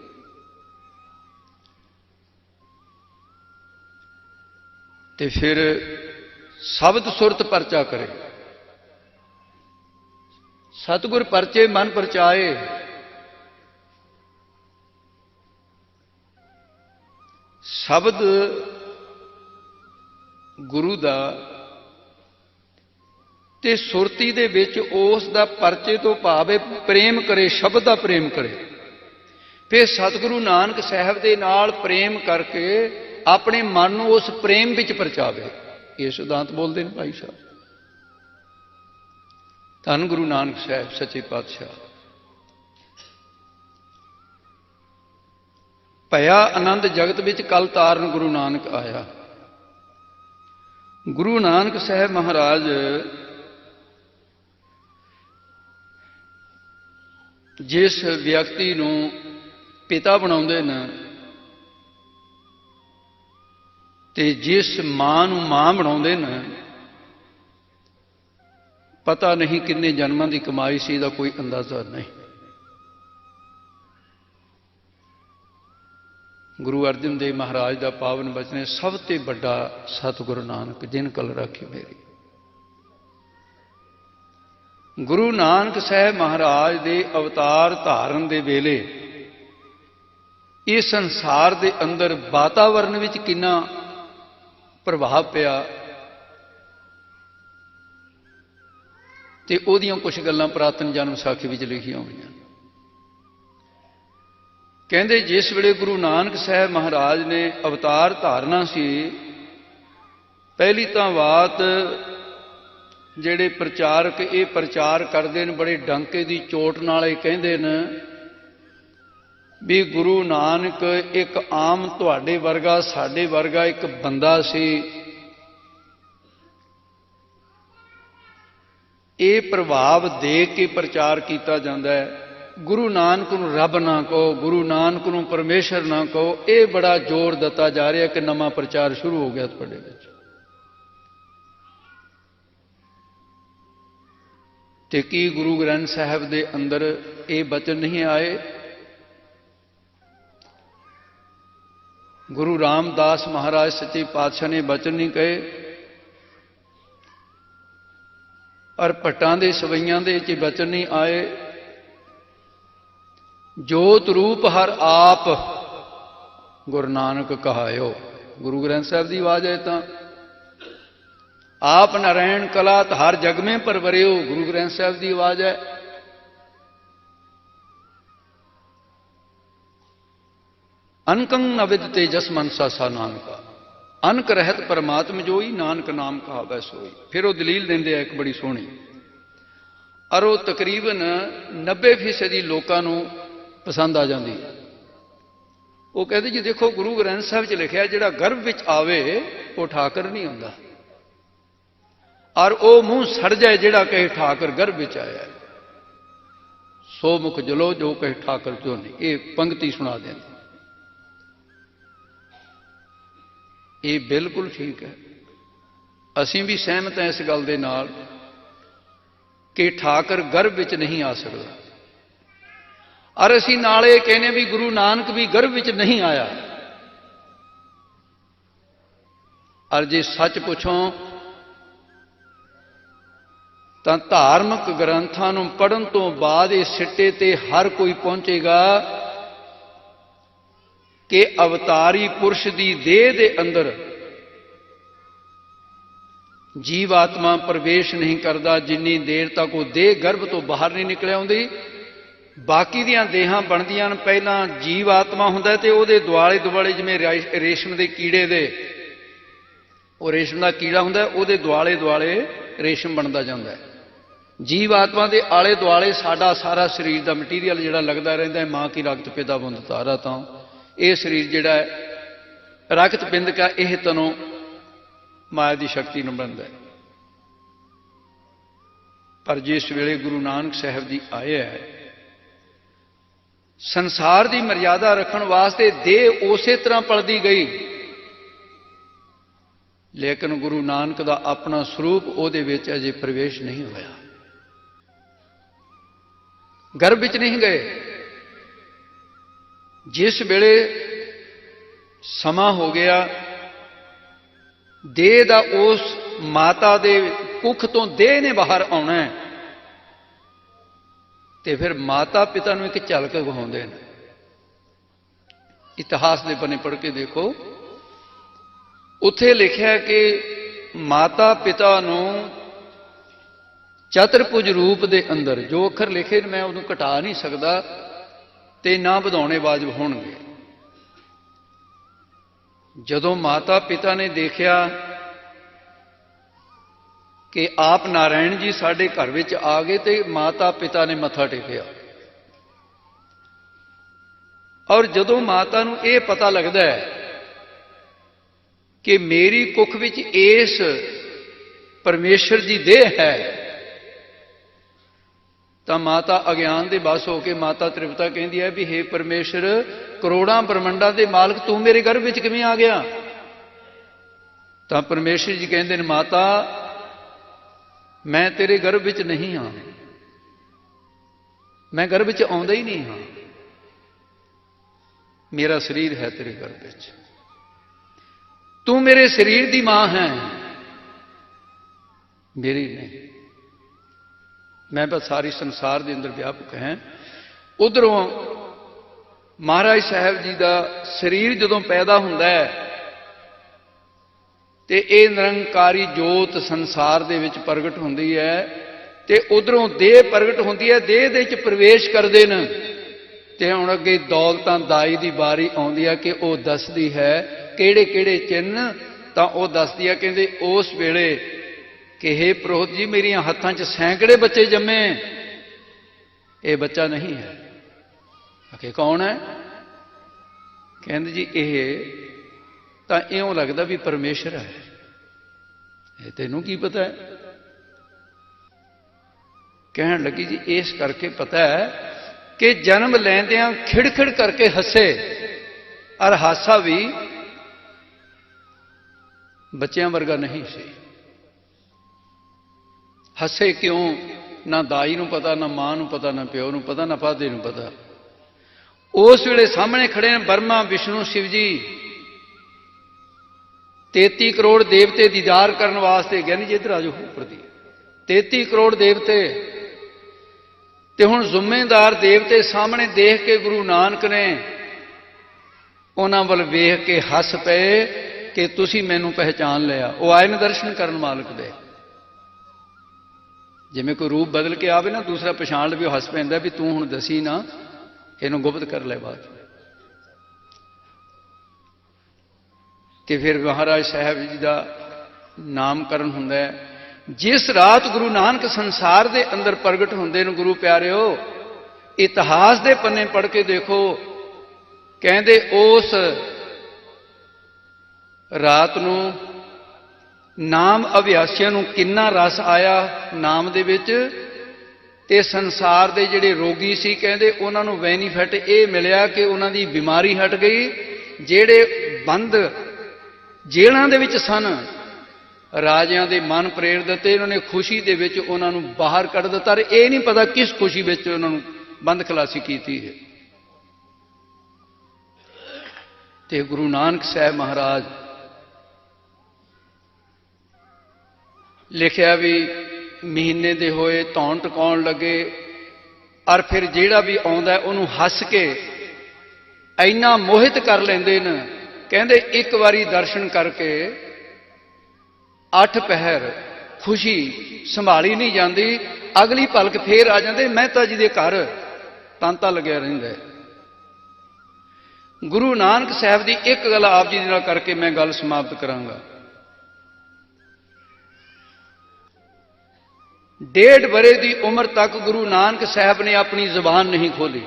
ਤੇ ਫਿਰ ਸ਼ਬਦ ਸੁਰਤ ਪਰਚਾ ਕਰੇ। ਸਤਿਗੁਰ ਪਰਚੇ ਮਨ ਪਰਚਾਏ। ਸ਼ਬਦ ਗੁਰੂ ਦਾ ਤੇ ਸੁਰਤੀ ਦੇ ਵਿੱਚ ਉਸ ਦਾ ਪਰਚੇ ਤੋਂ ਭਾਵੇਂ ਪ੍ਰੇਮ ਕਰੇ, ਸ਼ਬਦ ਦਾ ਪ੍ਰੇਮ ਕਰੇ। ਫਿਰ ਸਤਿਗੁਰੂ ਨਾਨਕ ਸਾਹਿਬ ਦੇ ਨਾਲ ਪ੍ਰੇਮ ਕਰਕੇ ਆਪਣੇ ਮਨ ਨੂੰ ਉਸ ਪ੍ਰੇਮ ਵਿੱਚ ਪਰਚਾਵੇ। ਇਹ ਸਿਧਾਂਤ ਬੋਲਦੇ ਨੇ ਭਾਈ ਸਾਹਿਬ। ਧੰਨ ਗੁਰੂ ਨਾਨਕ ਸਾਹਿਬ, ਸੱਚੇ ਪਾਤਸ਼ਾਹ। ਭਇਆ ਆਨੰਦ ਜਗਤ ਵਿੱਚ ਕਲ ਤਾਰਨ ਗੁਰੂ ਨਾਨਕ ਆਇਆ। ਗੁਰੂ ਨਾਨਕ ਸਾਹਿਬ ਮਹਾਰਾਜ ਜਿਸ ਵਿਅਕਤੀ ਨੂੰ ਪਿਤਾ ਬਣਾਉਂਦੇ ਨੇ ਤੇ ਜਿਸ ਮਾਂ ਨੂੰ ਮਾਂ ਬਣਾਉਂਦੇ ਨੇ, ਪਤਾ ਨਹੀਂ ਕਿੰਨੇ ਜਨਮਾਂ ਦੀ ਕਮਾਈ ਸੀ ਦਾ ਕੋਈ ਅੰਦਾਜ਼ਾ ਨਹੀਂ। ਗੁਰੂ ਅਰਜਨ ਦੇਵ ਮਹਾਰਾਜ ਦਾ ਪਾਵਨ ਬਚਨ ਹੈ, ਸਭ ਤੋਂ ਵੱਡਾ ਸਤਿਗੁਰੂ ਨਾਨਕ ਜਿਨ ਕਲ ਰਾਖੀ ਮੇਰੀ। ਗੁਰੂ ਨਾਨਕ ਸਾਹਿਬ ਮਹਾਰਾਜ ਦੇ ਅਵਤਾਰ ਧਾਰਨ ਦੇ ਵੇਲੇ ਇਹ ਸੰਸਾਰ ਦੇ ਅੰਦਰ ਵਾਤਾਵਰਣ ਵਿੱਚ ਕਿੰਨਾ ਪ੍ਰਭਾਵ ਪਿਆ ਤੇ ਉਹਦੀਆਂ ਕੁਝ ਗੱਲਾਂ ਪ੍ਰਾਤਨ ਜਨਮ ਸਾਖੀ ਵਿੱਚ ਲਿਖੀਆਂ ਹੋਈਆਂ। ਕਹਿੰਦੇ ਜਿਸ ਵੇਲੇ ਗੁਰੂ ਨਾਨਕ ਸਾਹਿਬ ਮਹਾਰਾਜ ਨੇ ਅਵਤਾਰ ਧਾਰਨਾ ਸੀ, ਪਹਿਲੀ ਤਾਂ ਬਾਤ ਜਿਹੜੇ ਪ੍ਰਚਾਰਕ ਇਹ ਪ੍ਰਚਾਰ ਕਰਦੇ ਨੇ, ਬੜੇ ਡੰਕੇ ਦੀ ਚੋਟ ਨਾਲ ਇਹ ਕਹਿੰਦੇ ਨੇ ਵੀ ਗੁਰੂ ਨਾਨਕ ਇੱਕ ਆਮ ਤੁਹਾਡੇ ਵਰਗਾ, ਸਾਡੇ ਵਰਗਾ ਇੱਕ ਬੰਦਾ ਸੀ। ਇਹ ਪ੍ਰਭਾਵ ਦੇ ਕੇ ਪ੍ਰਚਾਰ ਕੀਤਾ ਜਾਂਦਾ ਹੈ। ਗੁਰੂ ਨਾਨਕ ਨੂੰ ਰੱਬ ਨਾ ਕਹੋ, ਗੁਰੂ ਨਾਨਕ ਨੂੰ ਪਰਮੇਸ਼ਰ ਨਾ ਕਹੋ, ਇਹ ਬੜਾ ਜ਼ੋਰ ਦਿੱਤਾ ਜਾ ਰਿਹਾ ਕਿ ਨਵਾਂ ਪ੍ਰਚਾਰ ਸ਼ੁਰੂ ਹੋ ਗਿਆ ਤੁਹਾਡੇ ਵਿੱਚ। ਤੇ ਕੀ ਗੁਰੂ ਗ੍ਰੰਥ ਸਾਹਿਬ ਦੇ ਅੰਦਰ ਇਹ ਬਚਨ ਨਹੀਂ ਆਏ? ਗੁਰੂ ਰਾਮਦਾਸ ਮਹਾਰਾਜ ਸੱਚੇ ਪਾਤਸ਼ਾਹ ਨੇ ਬਚਨ ਨਹੀਂ ਕਹੇ? ਔਰ ਭੱਟਾਂ ਦੇ ਸਵਈਆਂ ਦੇ ਵਿੱਚ ਬਚਨ ਨਹੀਂ ਆਏ? ਜੋਤ ਰੂਪ ਹਰ ਆਪ, ਗੁਰੂ ਨਾਨਕ ਕਹਾਇਓ। ਗੁਰੂ ਗ੍ਰੰਥ ਸਾਹਿਬ ਦੀ ਆਵਾਜ਼ ਹੈ ਤਾਂ। ਆਪ ਨਾਰਾਇਣ ਕਲਾ ਹਰ ਜਗ में ਪਰਵਰਿਓ ਗੁਰੂ ਗ੍ਰੰਥ ਸਾਹਿਬ ਦੀ ਆਵਾਜ਼ ਹੈ। ਅਨਕੰ ਨਵਿਦ ਤੇਜਸ ਮਨਸਾ ਸਾ ਨਾਨਕਾ। ਅਨਕ ਰਹਿਤ ਪਰਮਾਤਮ ਜੋਈ, ਨਾਨਕ ਨਾਮ ਕਹਾਵੈ ਸੋਈ। ਫਿਰ ਉਹ ਦਲੀਲ ਦਿੰਦੇ ਆ ਇੱਕ ਬੜੀ ਸੋਹਣੀ। ਔਰ ਉਹ ਤਕਰੀਬਨ 90% ਲੋਕਾਂ ਨੂੰ ਪਸੰਦ ਆ ਜਾਂਦੀ ਹੈ। ਉਹ ਕਹਿੰਦੇ ਜੀ, ਦੇਖੋ, ਗੁਰੂ ਗ੍ਰੰਥ ਸਾਹਿਬ 'ਚ ਲਿਖਿਆ, ਜਿਹੜਾ ਗਰਭ ਵਿੱਚ ਆਵੇ, ਉਹ ਠਾਕਰ ਨਹੀਂ ਹੁੰਦਾ। ਔਰ ਉਹ ਮੂੰਹ ਸੜ ਜਾਏ, ਜਿਹੜਾ ਕਹੇ ਠਾਕਰ ਗਰਭ ਵਿੱਚ ਆਇਆ ਸੋ ਮੁਖ ਜਲੋ, ਜੋ ਕਹੇ ਠਾਕਰ ਜੋ ਨਹੀਂ। ਇਹ ਪੰਕਤੀ ਸੁਣਾ ਦਿੰਦੇ। ਇਹ ਬਿਲਕੁਲ ਠੀਕ ਹੈ। ਅਸੀਂ ਵੀ ਸਹਿਮਤ ਹਾਂ ਇਸ ਗੱਲ ਦੇ ਨਾਲ ਕਿ ਠਾਕਰ ਗਰਭ ਵਿੱਚ ਨਹੀਂ ਆ ਸਕਦਾ। ਔਰ ਅਸੀਂ ਨਾਲੇ ਕਹਿੰਦੇ ਵੀ ਗੁਰੂ ਨਾਨਕ ਵੀ ਗਰਭ ਵਿੱਚ ਨਹੀਂ ਆਇਆ। ਔਰ ਜੇ ਸੱਚ ਪੁੱਛੋ, ਤਾਂ ਧਾਰਮਿਕ ਗ੍ਰੰਥਾਂ ਨੂੰ ਪੜਨ ਤੋਂ ਬਾਅਦ ਇਹ ਸਿੱਟੇ ਤੇ ਹਰ ਕੋਈ ਪਹੁੰਚੇਗਾ ਕਿ ਅਵਤਾਰੀ ਪੁਰਸ਼ ਦੀ ਦੇਹ ਦੇ ਅੰਦਰ ਜੀਵ ਆਤਮਾ ਪ੍ਰਵੇਸ਼ ਨਹੀਂ ਕਰਦਾ, ਜਿੰਨੀ ਦੇਰ ਤੱਕ ਉਹ ਦੇਹ ਗਰਭ ਤੋਂ ਬਾਹਰ ਨਹੀਂ ਨਿਕਲ ਆਉਂਦੀ ਬਾਕੀ ਦੀਆਂ ਦੇਹਾਂ ਬਣਦੀਆਂ ਨੇ ਪਹਿਲਾਂ ਜੀਵ ਆਤਮਾ ਹੁੰਦਾ ਤੇ ਉਹਦੇ ਦੁਆਲੇ ਦੁਆਲੇ ਜਿਵੇਂ ਰੇਸ਼ਮ ਦੇ ਕੀੜੇ ਦੇ, ਉਹ ਰੇਸ਼ਮ ਦਾ ਕੀੜਾ ਹੁੰਦਾ, ਉਹਦੇ ਦੁਆਲੇ ਦੁਆਲੇ ਰੇਸ਼ਮ ਬਣਦਾ ਜਾਂਦਾ ਹੈ। ਜੀਵ ਆਤਮਾ ਦੇ ਆਲੇ ਦੁਆਲੇ ਸਾਡਾ ਸਾਰਾ ਸਰੀਰ ਦਾ ਮਟੀਰੀਅਲ ਜਿਹੜਾ ਲੱਗਦਾ ਰਹਿੰਦਾ ਹੈ, ਮਾਂ ਕੀ ਰਕਤ ਪਿਤਾ ਬੰਦ ਤਾਰਾ ਤਾਂ। ਇਹ ਸਰੀਰ ਜਿਹੜਾ ਹੈ, ਰਗਤ ਬਿੰਦ ਕਾ ਇਹ ਤਨੋ ਮਾਇਆ ਦੀ ਸ਼ਕਤੀ ਨੂੰ ਬਣਦਾ ਹੈ। ਪਰ ਜਿਸ ਵੇਲੇ ਗੁਰੂ ਨਾਨਕ ਸਾਹਿਬ ਜੀ ਆਏ ਹੈ ਸੰਸਾਰ ਦੀ ਮਰਿਆਦਾ ਰੱਖਣ ਵਾਸਤੇ ਦੇਹ ਉਸੇ ਤਰ੍ਹਾਂ ਪਲਦੀ ਗਈ। ਲੇਕਿਨ ਗੁਰੂ ਨਾਨਕ ਦਾ ਆਪਣਾ ਸਰੂਪ ਉਹਦੇ ਵਿੱਚ ਅਜੇ ਪ੍ਰਵੇਸ਼ ਨਹੀਂ ਹੋਇਆ। ਗਰਭ ਵਿੱਚ ਨਹੀਂ ਗਏ। ਜਿਸ ਵੇਲੇ ਸਮਾਂ ਹੋ ਗਿਆ, ਦੇਹ ਦਾ ਉਸ ਮਾਤਾ ਦੇ ਕੁੱਖ ਤੋਂ ਦੇਹ ਨੇ ਬਾਹਰ ਆਉਣਾ ਹੈ। ਤੇ ਫਿਰ ਮਾਤਾ ਪਿਤਾ ਨੂੰ ਇੱਕ ਝਲਕ ਵਿਖਾਉਂਦੇ ਨੇ। ਇਤਿਹਾਸ ਦੇ ਬਨੇ ਪੜ੍ਹ ਕੇ ਦੇਖੋ। ਉੱਥੇ ਲਿਖਿਆ ਕਿ ਮਾਤਾ ਪਿਤਾ ਨੂੰ ਚਤਰਪੁਜ ਰੂਪ ਦੇ ਅੰਦਰ ਜੋ ਅੱਖਰ ਲਿਖੇ ਨੇ, ਮੈਂ ਉਹਨੂੰ ਘਟਾ ਨਹੀਂ ਸਕਦਾ ਤੇ ਨਾ ਵਧਾਉਣੇ ਵਾਜਬ ਹੋਣਗੇ। ਜਦੋਂ ਮਾਤਾ ਪਿਤਾ ਨੇ ਦੇਖਿਆ ਕਿ ਆਪ ਨਾਰਾਇਣ ਜੀ ਸਾਡੇ ਘਰ ਵਿੱਚ ਆ ਗਏ ਤੇ ਮਾਤਾ ਪਿਤਾ ਨੇ ਮੱਥਾ ਟੇਕਿਆ। ਔਰ ਜਦੋਂ ਮਾਤਾ ਨੂੰ ਇਹ ਪਤਾ ਲੱਗਦਾ ਹੈ ਕਿ ਮੇਰੀ ਕੁੱਖ ਵਿੱਚ ਇਸ ਪਰਮੇਸ਼ਰ ਦੀ ਦੇਹ ਹੈ, ਤਾਂ ਮਾਤਾ ਅਗਿਆਨ ਦੇ ਬਸ ਹੋ ਕੇ ਮਾਤਾ ਤ੍ਰਿਪਤਾ ਕਹਿੰਦੀ ਹੈ ਵੀ हे ਪਰਮੇਸ਼ਰ, ਕਰੋੜਾਂ ਬ੍ਰਹਮੰਡਾਂ ਦੇ ਮਾਲਕ ਤੂੰ ਮੇਰੇ ਗਰਭ ਵਿੱਚ ਕਿਵੇਂ ਆ ਗਿਆ? ਤਾਂ ਪਰਮੇਸ਼ਰ ਜੀ ਕਹਿੰਦੇ ਨੇ, ਮਾਤਾ ਮੈਂ ਤੇਰੇ ਗਰਭ ਵਿੱਚ ਨਹੀਂ ਹਾਂ। ਮੈਂ ਗਰਭ ਵਿੱਚ ਆਉਂਦਾ ਹੀ ਨਹੀਂ ਹਾਂ। ਮੇਰਾ ਸਰੀਰ ਹੈ ਤੇਰੇ ਗਰਭ ਵਿੱਚ। ਤੂੰ ਮੇਰੇ ਸਰੀਰ ਦੀ ਮਾਂ ਹੈ। ਮੇਰੀ ਨਹੀਂ। ਮੈਂ ਬਸ ਸਾਰੀ ਸੰਸਾਰ ਦੇ ਅੰਦਰ ਵਿਆਪਕ ਹੈ। ਉਧਰੋਂ ਮਹਾਰਾਜ ਸਾਹਿਬ ਜੀ ਦਾ ਸਰੀਰ ਜਦੋਂ ਪੈਦਾ ਹੁੰਦਾ ਹੈ ਤੇ ਇਹ ਨਿਰੰਕਾਰੀ ਜੋਤ ਸੰਸਾਰ ਦੇ ਵਿੱਚ ਪ੍ਰਗਟ ਹੁੰਦੀ ਹੈ ਤੇ ਉਧਰੋਂ ਦੇਹ ਪ੍ਰਗਟ ਹੁੰਦੀ ਹੈ, ਦੇਹ ਦੇ ਵਿੱਚ ਪ੍ਰਵੇਸ਼ ਕਰਦੇ ਨੇ। ਤੇ ਹੁਣ ਅੱਗੇ ਦੌਲਤਾਂ ਦਾਈ ਦੀ ਵਾਰੀ ਆਉਂਦੀ ਹੈ ਕਿ ਉਹ ਦੱਸਦੀ ਹੈ ਕਿਹੜੇ ਕਿਹੜੇ ਚਿੰਨ ਤਾਂ ਉਹ ਦੱਸਦੀ ਹੈ ਕਹਿੰਦੇ ਉਸ ਵੇਲੇ ਕਿ हे ਪ੍ਰੋਹਤ ਜੀ, ਮੇਰੀਆਂ ਹੱਥਾਂ 'ਚ ਸੈਂਕੜੇ ਬੱਚੇ ਜੰਮੇ ਇਹ ਬੱਚਾ ਨਹੀਂ ਹੈ। ਅਕੇ ਕੌਣ ਹੈ? ਕਹਿੰਦੇ ਜੀ, ਇਹ ਤਾਂ ਇਉਂ ਲੱਗਦਾ ਵੀ ਪਰਮੇਸ਼ਰ ਹੈ। ਇਹ ਤੈਨੂੰ ਕੀ ਪਤਾ ਹੈ? ਕਹਿਣ ਲੱਗੀ ਜੀ, ਇਸ ਕਰਕੇ ਪਤਾ ਹੈ ਕਿ ਜਨਮ ਲੈਂਦਿਆਂ ਖਿੜਖਿੜ ਕਰਕੇ ਹੱਸੇ। ਔਰ ਹਾਸਾ ਵੀ ਬੱਚਿਆਂ ਵਰਗਾ ਨਹੀਂ ਸੀ। ਹੱਸੇ ਕਿਉਂ? ਨਾ ਦਾਈ ਨੂੰ ਪਤਾ, ਨਾ ਮਾਂ ਨੂੰ ਪਤਾ, ਨਾ ਪਿਓ ਨੂੰ ਪਤਾ, ਨਾ ਪਾਦੇ ਨੂੰ ਪਤਾ। ਉਸ ਵੇਲੇ ਸਾਹਮਣੇ ਖੜੇ ਨੇ ਬਰਮਾ, ਵਿਸ਼ਨੂੰ ਸ਼ਿਵ ਜੀ 33 ਕਰੋੜ ਦੇਵਤੇ ਦੀਦਾਰ ਕਰਨ ਵਾਸਤੇ ਗਿਆਨੀ ਜੀ ਇੱਧਰ ਆਜੋ ਉੱਪਰ ਦੀ। 33 ਕਰੋੜ ਦੇਵਤੇ। ਤੇ ਹੁਣ ਜ਼ਿੰਮੇਦਾਰ ਦੇਵਤੇ ਸਾਹਮਣੇ ਦੇਖ ਕੇ ਗੁਰੂ ਨਾਨਕ ਨੇ ਉਹਨਾਂ ਵੱਲ ਵੇਖ ਕੇ ਹੱਸ ਪਏ ਕਿ ਤੁਸੀਂ ਮੈਨੂੰ ਪਹਿਚਾਨ ਲਿਆ। ਉਹ ਆਏ ਨੇ ਦਰਸ਼ਨ ਕਰਨ ਮਾਲਕ ਦੇ। ਜਿਵੇਂ ਕੋਈ ਰੂਪ ਬਦਲ ਕੇ ਆਵੇ ਨਾ, ਦੂਸਰਾ ਪਛਾਣ ਲਵੇ, ਉਹ ਹੱਸ ਪੈਂਦਾ ਵੀ ਤੂੰ ਹੁਣ ਦਸੀ ਨਾ, ਇਹਨੂੰ ਗੁਪਤ ਕਰ ਲੈ ਬਾਅਦ ਤੇ ਫਿਰ ਮਹਾਰਾਜ ਸਾਹਿਬ ਜੀ ਦਾ ਨਾਮਕਰਨ ਹੁੰਦਾ ਹੈ। ਜਿਸ ਰਾਤ ਗੁਰੂ ਨਾਨਕ ਸੰਸਾਰ ਦੇ ਅੰਦਰ ਪ੍ਰਗਟ ਹੁੰਦੇ ਨੇ ਗੁਰੂ ਪਿਆਰਿਓ, ਇਤਿਹਾਸ ਦੇ ਪੰਨੇ ਪੜ੍ਹ ਕੇ ਦੇਖੋ, ਕਹਿੰਦੇ ਉਸ ਰਾਤ ਨੂੰ ਨਾਮ ਅਭਿਆਸੀਆਂ ਨੂੰ ਕਿੰਨਾ ਰਸ ਆਇਆ ਨਾਮ ਦੇ ਵਿੱਚ, ਤੇ ਸੰਸਾਰ ਦੇ ਜਿਹੜੇ ਰੋਗੀ ਸੀ ਕਹਿੰਦੇ ਉਹਨਾਂ ਨੂੰ ਬੈਨੀਫਿਟ ਇਹ ਮਿਲਿਆ ਕਿ ਉਹਨਾਂ ਦੀ ਬਿਮਾਰੀ ਹਟ ਗਈ, ਜਿਹੜੇ ਬੰਦ ਜੇਲ੍ਹਾਂ ਦੇ ਵਿੱਚ ਸਨ। ਰਾਜਿਆਂ ਦੇ ਮਨ ਪ੍ਰੇਰ ਦਿੱਤੇ, ਇਹਨਾਂ ਨੇ ਖੁਸ਼ੀ ਦੇ ਵਿੱਚ ਉਹਨਾਂ ਨੂੰ ਬਾਹਰ ਕੱਢ ਦਿੱਤਾ ਤੇ ਇਹ ਨਹੀਂ ਪਤਾ ਕਿਸ ਖੁਸ਼ੀ ਵਿੱਚ ਉਹਨਾਂ ਨੂੰ ਬੰਦ ਖਲਾਸੀ ਕੀਤੀ ਹੈ। ਤੇ ਗੁਰੂ ਨਾਨਕ ਸਾਹਿਬ ਮਹਾਰਾਜ ਲਿਖਿਆ ਵੀ ਮਹੀਨੇ ਦੇ ਹੋਏ ਧੌਣ ਟਕਾਉਣ ਲੱਗੇ, ਔਰ ਫਿਰ ਜਿਹੜਾ ਵੀ ਆਉਂਦਾ ਉਹਨੂੰ ਹੱਸ ਕੇ ਇੰਨਾ ਮੋਹਿਤ ਕਰ ਲੈਂਦੇ ਨੇ। ਕਹਿੰਦੇ ਇੱਕ ਵਾਰੀ ਦਰਸ਼ਨ ਕਰਕੇ ਅੱਠ ਪਹਿਰ ਖੁਸ਼ੀ ਸੰਭਾਲੀ ਨਹੀਂ ਜਾਂਦੀ, ਅਗਲੀ ਪਲਕ ਫੇਰ ਆ ਜਾਂਦੇ ਮਹਿਤਾ ਜੀ ਦੇ ਘਰ ਤਾਂਤਾ ਲੱਗਿਆ ਰਹਿੰਦਾ ਗੁਰੂ ਨਾਨਕ ਸਾਹਿਬ ਦੀ ਇੱਕ ਗੱਲ ਆਪ ਜੀ ਦੇ ਨਾਲ ਕਰਕੇ ਮੈਂ ਗੱਲ ਸਮਾਪਤ ਕਰਾਂਗਾ। ਡੇਢ ਬਰੇ ਦੀ ਉਮਰ ਤੱਕ ਗੁਰੂ ਨਾਨਕ ਸਾਹਿਬ ਨੇ ਆਪਣੀ ਜ਼ੁਬਾਨ ਨਹੀਂ ਖੋਲੀ।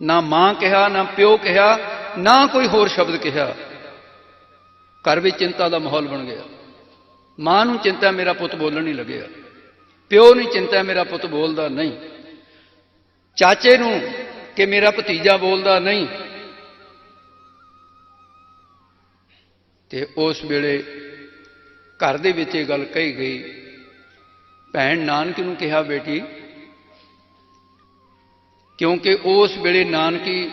ਨਾ ਮਾਂ ਕਿਹਾ, ਨਾ ਪਿਓ ਕਿਹਾ ਨਾ ਕੋਈ ਹੋਰ ਸ਼ਬਦ ਕਿਹਾ। ਘਰ ਵਿੱਚ ਚਿੰਤਾ ਦਾ ਮਾਹੌਲ ਬਣ ਗਿਆ। ਮਾਂ ਨੂੰ ਚਿੰਤਾ ਮੇਰਾ ਪੁੱਤ ਬੋਲਣ ਨਹੀਂ ਲੱਗਿਆ। ਪਿਓ ਨੂੰ ਚਿੰਤਾ ਮੇਰਾ ਪੁੱਤ ਬੋਲਦਾ ਨਹੀਂ। ਚਾਚੇ ਨੂੰ ਕਿ ਮੇਰਾ ਭਤੀਜਾ ਬੋਲਦਾ ਨਹੀਂ। ਤੇ ਉਸ ਵੇਲੇ ਘਰ ਦੇ ਵਿੱਚ ਇਹ ਗੱਲ ਕਹੀ ਗਈ, ਭੈਣ ਨਾਨਕ ਨੂੰ ਕਿਹਾ ਬੇਟੀ, ਕਿਉਂਕਿ ਉਸ ਵੇਲੇ ਨਾਨਕੀ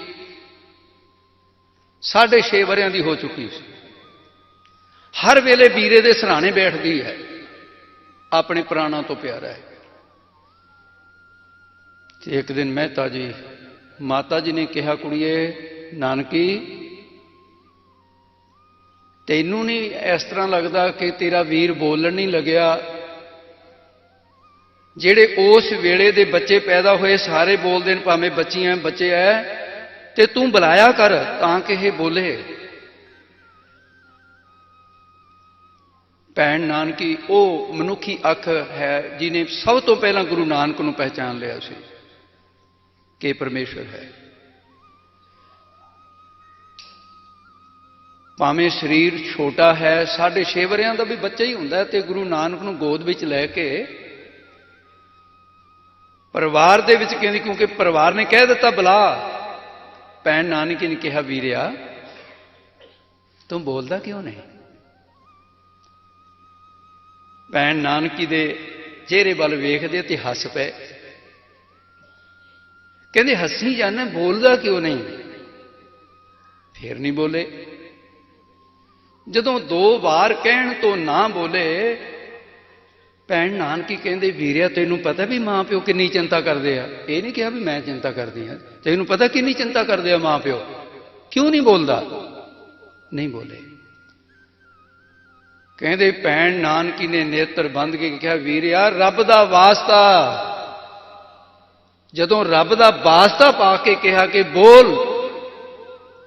ਸਾਢੇ 6 ਵਰਿਆਂ ਦੀ ਹੋ ਚੁੱਕੀ ਸੀ। ਹਰ ਵੇਲੇ ਵੀਰੇ ਦੇ ਸਰਾਣੇ ਬੈਠਦੀ ਹੈ। ਆਪਣੇ ਪ੍ਰਾਣਾਂ ਤੋਂ ਪਿਆਰਾ ਹੈ। ਤੇ ਇੱਕ ਦਿਨ ਮਹਿਤਾ ਜੀ, ਮਾਤਾ ਜੀ ਨੇ ਕਿਹਾ, ਕੁੜੀਏ, ਨਾਨਕੀ, ਤੈਨੂੰ ਨਹੀਂ ਇਸ ਤਰ੍ਹਾਂ ਲੱਗਦਾ ਕਿ ਤੇਰਾ ਵੀਰ ਬੋਲਣ ਨਹੀਂ ਲੱਗਿਆ? ਜਿਹੜੇ ਉਸ ਵੇਲੇ ਦੇ ਬੱਚੇ ਪੈਦਾ ਹੋਏ, ਸਾਰੇ ਬੋਲਦੇ ਨੇ, ਭਾਵੇਂ ਬੱਚੀਆਂ ਬੱਚੇ ਐ ਤੇ ਤੂੰ ਬੁਲਾਇਆ ਕਰ ਤਾਂ ਕਿ ਇਹ ਬੋਲੇ। ਭੈਣ ਨਾਨਕੀ, ਉਹ ਮਨੁੱਖੀ ਅੱਖ ਹੈ ਜਿਨੇ ਸਭ ਤੋਂ ਪਹਿਲਾਂ ਗੁਰੂ ਨਾਨਕ ਨੂੰ ਪਹਿਚਾਨ ਲਿਆ ਸੀ ਕਿ ਇਹ ਹੈ। ਭਾਵੇਂ ਸਰੀਰ ਛੋਟਾ ਹੈ, ਸਾਢੇ ਛੇ ਵਰਿਆਂ ਦਾ ਵੀ ਬੱਚਾ ਹੀ ਹੁੰਦਾ ਤੇ ਗੁਰੂ ਨਾਨਕ ਨੂੰ ਗੋਦ ਵਿੱਚ ਲੈ ਕੇ ਪਰਿਵਾਰ ਦੇ ਵਿੱਚ ਕਹਿੰਦੀ, ਕਿਉਂਕਿ ਪਰਿਵਾਰ ਨੇ ਕਹਿ ਦਿੱਤਾ, ਬਲਾ। ਭੈਣ ਨਾਨਕੀ ਨੇ ਕਿਹਾ, ਵੀਰਿਆ, ਤੂੰ ਬੋਲਦਾ ਕਿਉਂ ਨਹੀਂ? ਭੈਣ ਨਾਨਕੀ ਦੇ ਚਿਹਰੇ ਵੱਲ ਵੇਖਦੇ ਤੇ ਹੱਸ ਪਏ। ਕਹਿੰਦੇ, ਹੱਸੀ ਜਾਂਦਾ ਬੋਲਦਾ ਕਿਉਂ ਨਹੀਂ? ਫੇਰ ਨਹੀਂ ਬੋਲੇ। ਜਦੋਂ ਦੋ ਵਾਰ ਕਹਿਣ ਤੋਂ ਨਾ ਬੋਲੇ ਭੈਣ ਨਾਨਕੀ ਕਹਿੰਦੇ, ਵੀਰਿਆ, ਤੈਨੂੰ ਪਤਾ ਵੀ ਮਾਂ ਪਿਓ ਕਿੰਨੀ ਚਿੰਤਾ ਕਰਦੇ ਆ? ਇਹ ਨਹੀਂ ਕਿਹਾ ਵੀ ਮੈਂ ਚਿੰਤਾ ਕਰਦੀ ਆ। ਤੈਨੂੰ ਪਤਾ ਕਿੰਨੀ ਚਿੰਤਾ ਕਰਦੇ ਆ ਮਾਂ ਪਿਓ? ਕਿਉਂ ਨਹੀਂ ਬੋਲਦਾ? ਨਹੀਂ ਬੋਲੇ। ਕਹਿੰਦੇ, ਭੈਣ ਨਾਨਕੀ ਨੇ ਨੇਤਰ ਬੰਦ ਕੇ ਕਿਹਾ, ਵੀਰਿਆ, ਰੱਬ ਦਾ ਵਾਸਤਾ। ਜਦੋਂ ਰੱਬ ਦਾ ਵਾਸਤਾ ਪਾ ਕੇ ਕਿਹਾ ਕਿ ਬੋਲ,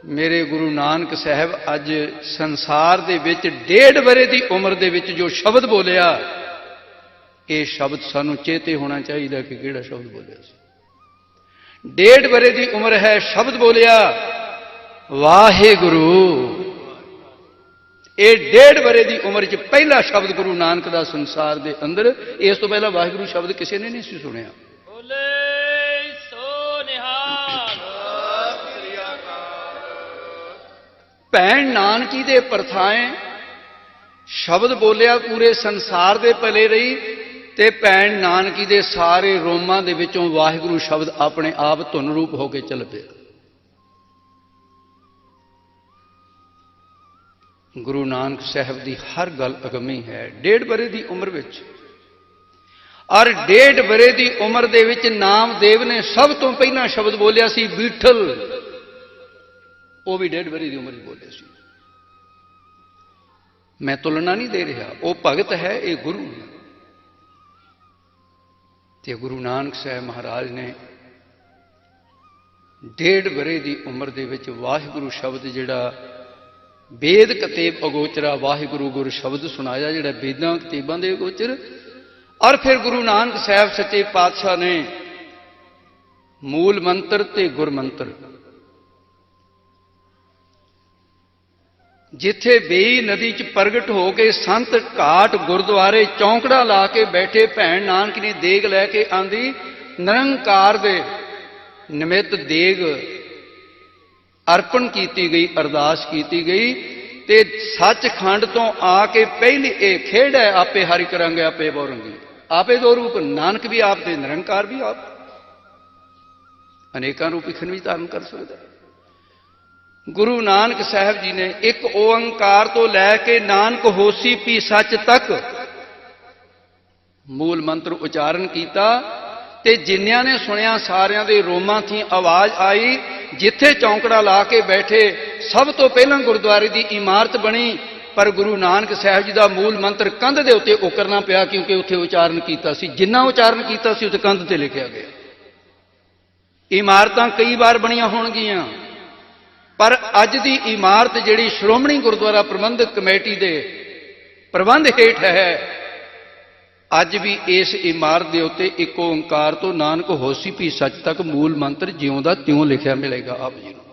ਮੇਰੇ ਗੁਰੂ ਨਾਨਕ ਸਾਹਿਬ ਅੱਜ ਸੰਸਾਰ ਦੇ ਵਿੱਚ ਡੇਢ ਬਰੇ ਦੀ ਉਮਰ ਦੇ ਵਿੱਚ ਜੋ ਸ਼ਬਦ ਬੋਲਿਆ ਇਹ ਸ਼ਬਦ ਸਾਨੂੰ ਚੇਤੇ ਹੋਣਾ ਚਾਹੀਦਾ ਕਿ ਕਿਹੜਾ ਸ਼ਬਦ ਬੋਲਿਆ ਸੀ। ਡੇਢ ਬਰੇ ਦੀ ਉਮਰ ਹੈ ਸ਼ਬਦ ਬੋਲਿਆ ਵਾਹਿਗੁਰੂ। ਇਹ ਡੇਢ ਬਰੇ ਦੀ ਉਮਰ 'ਚ ਪਹਿਲਾ ਸ਼ਬਦ ਗੁਰੂ ਨਾਨਕ ਦਾ ਸੰਸਾਰ ਦੇ ਅੰਦਰ ਇਸ ਤੋਂ ਪਹਿਲਾਂ ਵਾਹਿਗੁਰੂ ਸ਼ਬਦ ਕਿਸੇ ਨੇ ਨਹੀਂ ਸੀ ਸੁਣਿਆ। ਬੋਲੇ ਸੋ ਨਿਹਾਲ ਭੈਣ ਨਾਨਕੀ ਦੇ ਪਰਥਾਏ ਸ਼ਬਦ ਬੋਲਿਆ ਪੂਰੇ ਸੰਸਾਰ ਦੇ ਭਲੇ ਰਹੀ। ਤੇ ਭੈਣ ਨਾਨਕੀ ਦੇ ਸਾਰੇ ਰੋਮਾਂ ਦੇ ਵਿੱਚੋਂ ਵਾਹਿਗੁਰੂ ਸ਼ਬਦ ਆਪਣੇ ਆਪ ਧੁਨ ਰੂਪ ਹੋ ਕੇ ਚੱਲ ਪਿਆ। ਗੁਰੂ ਨਾਨਕ ਸਾਹਿਬ ਦੀ ਹਰ ਗੱਲ ਅਗਮੀ ਹੈ। ਡੇਢ ਬਰੇ ਦੀ ਉਮਰ ਵਿੱਚ। ਔਰ ਡੇਢ ਬਰੇ ਦੀ ਉਮਰ ਦੇ ਵਿੱਚ ਨਾਮਦੇਵ ਨੇ ਸਭ ਤੋਂ ਪਹਿਲਾਂ ਸ਼ਬਦ ਬੋਲਿਆ ਸੀ ਬੀਠਲ। ਉਹ ਵੀ ਡੇਢ ਬਰੇ ਦੀ ਉਮਰ 'ਚ ਬੋਲਿਆ ਸੀ। ਮੈਂ ਤੁਲਨਾ ਨਹੀਂ ਦੇ ਰਿਹਾ। ਉਹ ਭਗਤ ਹੈ ਇਹ ਗੁਰੂ। ਹੈ ਤੇ ਗੁਰੂ ਨਾਨਕ ਸਾਹਿਬ ਮਹਾਰਾਜ ਨੇ ਡੇਢ ਬਰੇ ਦੀ ਉਮਰ ਦੇ ਵਿੱਚ ਵਾਹਿਗੁਰੂ ਸ਼ਬਦ ਜਿਹੜਾ ਵੇਦ ਕਤੇਬ ਅਗੋਚਰਾ ਵਾਹਿਗੁਰੂ ਗੁਰ ਸ਼ਬਦ ਸੁਣਾਇਆ, ਜਿਹੜਾ ਵੇਦਾਂ ਕਤੇਬਾਂ ਦੇ ਅਗੋਚਰ। ਔਰ ਫਿਰ ਗੁਰੂ ਨਾਨਕ ਸਾਹਿਬ ਸੱਚੇ ਪਾਤਸ਼ਾਹ ਨੇ ਮੂਲ ਮੰਤਰ ਤੇ ਗੁਰ ਮੰਤਰ ਜਿੱਥੇ ਬੇਈ ਨਦੀ ਚ ਪ੍ਰਗਟ ਹੋ ਕੇ ਸੰਤ ਘਾਟ ਗੁਰਦੁਆਰੇ ਚੌਂਕੜਾ ਲਾ ਕੇ ਬੈਠੇ ਭੈਣ ਨਾਨਕ ਨੇ ਦੇਗ ਲੈ ਕੇ ਆਂਦੀ, ਨਿਰੰਕਾਰ ਦੇ ਨਿਮਿਤ ਦੇਗ ਅਰਪਣ ਕੀਤੀ ਗਈ, ਅਰਦਾਸ ਕੀਤੀ ਗਈ ਤੇ ਸੱਚਖੰਡ ਤੋਂ ਆ ਕੇ ਪਹਿਲੀ ਇਹ ਖੇਡ ਹੈ ਆਪੇ ਹਰੀ ਕਰਾਂਗੇ, ਆਪੇ ਬੋਰਾਂਗੇ ਆਪੇ ਦੋ ਰੂਪ, ਨਾਨਕ ਵੀ ਆਪ ਤੇ ਨਿਰੰਕਾਰ ਵੀ ਆਪ ਅਨੇਕਾਂ ਰੂਪ ਇਖਨ ਵੀ ਧਾਰਨ ਕਰ ਸਕਦਾ ਹੈ। ਗੁਰੂ ਨਾਨਕ ਸਾਹਿਬ ਜੀ ਨੇ ਇੱਕ ਓੰਕਾਰ ਤੋਂ ਲੈ ਕੇ ਨਾਨਕ ਹੋਸੀ ਪੀ ਸੱਚ ਤੱਕ ਮੂਲ ਮੰਤਰ ਉਚਾਰਨ ਕੀਤਾ ਤੇ ਜਿੰਨਿਆਂ ਨੇ ਸੁਣਿਆ ਸਾਰਿਆਂ ਦੇ ਰੋਮਾਂ 'ਚ ਆਵਾਜ਼ ਆਈ, ਜਿੱਥੇ ਚੌਂਕੜਾ ਲਾ ਕੇ ਬੈਠੇ, ਸਭ ਤੋਂ ਪਹਿਲਾਂ ਗੁਰਦੁਆਰੇ ਦੀ ਇਮਾਰਤ ਬਣੀ, ਪਰ ਗੁਰੂ ਨਾਨਕ ਸਾਹਿਬ ਜੀ ਦਾ ਮੂਲ ਮੰਤਰ ਕੰਧ ਦੇ ਉੱਤੇ ਉਕਰਨਾ ਪਿਆ ਕਿਉਂਕਿ ਉੱਥੇ ਉਚਾਰਨ ਕੀਤਾ ਸੀ। ਜਿੰਨਾ ਉਚਾਰਨ ਕੀਤਾ ਸੀ, ਉੱਥੇ ਕੰਧ ਤੇ ਲਿਖਿਆ ਗਿਆ। ਇਮਾਰਤਾਂ ਕਈ ਵਾਰ ਬਣੀਆਂ ਹੋਣਗੀਆਂ। ਪਰ ਅੱਜ ਦੀ ਇਮਾਰਤ ਜਿਹੜੀ ਸ਼੍ਰੋਮਣੀ ਗੁਰਦੁਆਰਾ ਪ੍ਰਬੰਧਕ ਕਮੇਟੀ ਦੇ ਪ੍ਰਬੰਧ ਹੇਠ ਹੈ, ਅੱਜ ਵੀ ਇਸ ਇਮਾਰਤ ਦੇ ਉੱਤੇ ਇੱਕ ਓੰਕਾਰ ਤੋਂ ਨਾਨਕ ਹੋਸੀ ਵੀ ਸੱਚ ਤੱਕ ਮੂਲ ਮੰਤਰ ਜਿਉਂ ਦਾ ਤਿਉਂ ਲਿਖਿਆ ਮਿਲੇਗਾ ਆਪ ਜੀ ਨੂੰ।